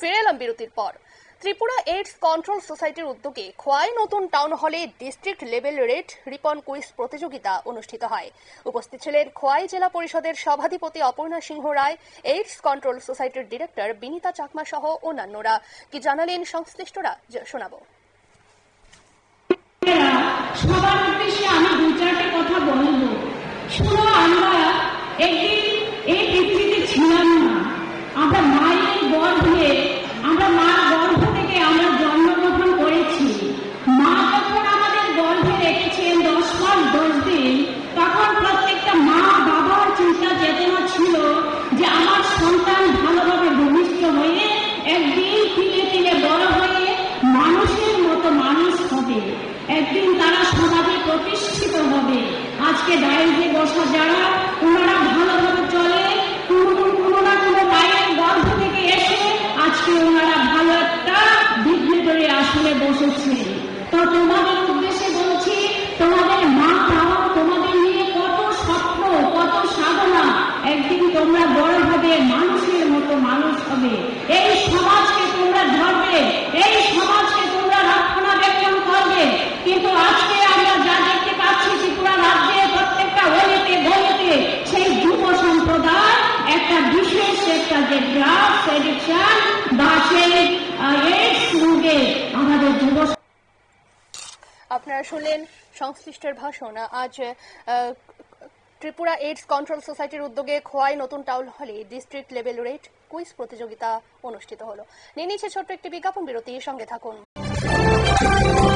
ফিরে এলাম বিরতির পর। ত্রিপুরা এইডস কন্ট্রোল সোসাইটির উদ্যোগে খোয়াই নতুন টাউন হলে district level red ribbon quiz প্রতিযোগিতা অনুষ্ঠিত হয়। উপস্থিত ছিলেন খোয়াই জেলা পরিষদের সভাধিপতি অপর্ণা সিংহ রায় এইডস কন্ট্রোল সোসাইটির ডিরেক্টর বিনীতা চাকমা সহ অন্যান্যরা। কি জানালেন সংশ্লিষ্টরা শোনাব। প্রতিষ্ঠিত হবে। আজকে ডায়েরিতে বসা যারা, ওনারা ভালোভাবে চলে। কোনো না কোনো মায়ের গর্ভ থেকে এসে আজকে ওনারা ভালো একটা ডিগনিটরি আসলে বসেছে। তো তোমাদের উদ্দেশ্যে বলছি, তোমাদের মা বাবা তোমাদের নিয়ে কত স্বপ্ন, কত সাধনা। একদিন তোমরা বড় হবে মানুষের মতো মানুষ হবে। এই সমাজকে তোমরা ধরবে, এই সমাজকে আমাদের যুব আপনারা শুনলেন সংশ্লিষ্টের ভাষণ। আজ ত্রিপুরা এইডস কন্ট্রোল সোসাইটির উদ্যোগে খোয়াই নতুন টাউন হলে ডিস্ট্রিক্ট লেভেল রেট কুইজ প্রতিযোগিতা অনুষ্ঠিত হলো। নিয়ে নিচ্ছে ছোট্ট একটি বিজ্ঞাপন বিরতি, সঙ্গে থাকুন।